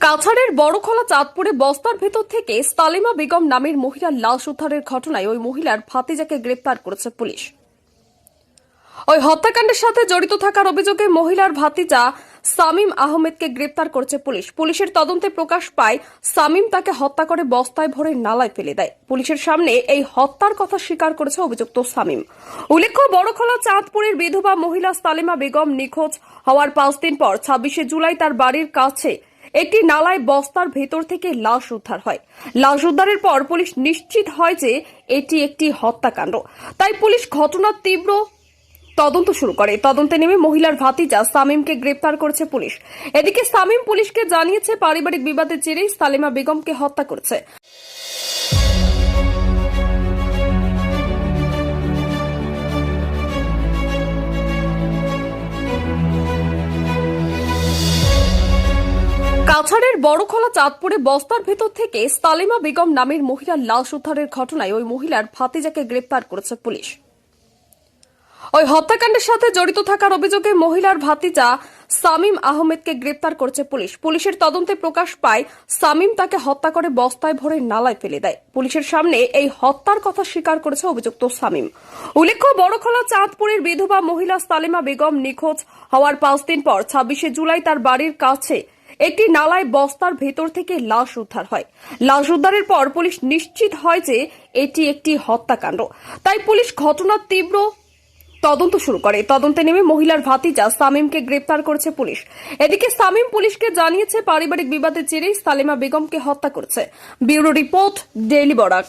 কাছাড়ের বড়খোলা চাঁদপুরে বস্তার ভেতর থেকে সালিমা বেগম নামের মহিলার লাশ উদ্ধারের ঘটনায় ওই মহিলার ভাতিজাকে গ্রেপ্তার করেছে পুলিশ। ওই হত্যাকাণ্ডের সাথে জড়িত থাকার অভিযোগে মহিলার ভাতিজা সামিম আহমেদকে গ্রেপ্তার করেছে পুলিশ। পুলিশের তদন্তে প্রকাশ পায়, সামিম তাকে হত্যা করে বস্তায় ভরে নালায় ফেলে দেয়। পুলিশের সামনে এই হত্যার কথা স্বীকার করেছে অভিযুক্ত সামিম। উল্লেখ্য, বড়খোলা চাঁদপুরের বিধবা মহিলা সালিমা বেগম নিখোঁজ হওয়ার পাঁচ দিন পর ছাব্বিশে জুলাই তার বাড়ির কাছে একটি নালায় বস্তার ভেতর থেকে লাশ উদ্ধার হয়। লাশ উদ্ধারের পর পুলিশ নিশ্চিত হয় যে এটি একটি হত্যাকাণ্ড। তাই পুলিশ ঘটনার তীব্র তদন্ত শুরু করে। তদন্তে নেমে মহিলার ভাতিজা সামিমকে গ্রেপ্তার করেছে পুলিশ। এদিকে সামিম পুলিশকে জানিয়েছে, পারিবারিক বিবাদের জেরেই সালিমা বেগমকে হত্যা করেছে। কাছাড়ের বড়খোলা চাঁদপুরে বস্তার ভেতর থেকে সালিমা বেগম নামের মহিলার লাশ উদ্ধারের ঘটনায় ওই মহিলার ভাতিজাকে গ্রেপ্তার করেছে পুলিশ। ওই হত্যাকাণ্ডের সাথে জড়িত থাকার অভিযোগে মহিলার ভাতিজা সামিম আহমেদকে গ্রেপ্তার করেছে পুলিশ। পুলিশের তদন্তে প্রকাশ পায়, সামিম তাকে হত্যা করে বস্তায় ভরে নালায় ফেলে দেয়। পুলিশের সামনে এই হত্যার কথা স্বীকার করেছে অভিযুক্ত সামিম। উল্লেখ্য, বড়খোলা চাঁদপুরের বিধবা মহিলা সালিমা বেগম নিখোঁজ হওয়ার পাঁচ দিন পর ছাব্বিশে জুলাই তার বাড়ির কাছে একটি নালায় বস্তার ভেতর থেকে লাশ উদ্ধার হয়। লাশ উদ্ধারের পর পুলিশ নিশ্চিত হয় যে এটি একটি হত্যাকাণ্ড। তাই পুলিশ ঘটনার তীব্র তদন্ত শুরু করে। তদন্তে নেমে মহিলার ভাতিজা সামিমকে গ্রেপ্তার করেছে পুলিশ। এদিকে সামিম পুলিশকে জানিয়েছে, পারিবারিক বিবাদের জেরেই সালেমা বেগমকে হত্যা করেছে। Bureau report, daily Barak.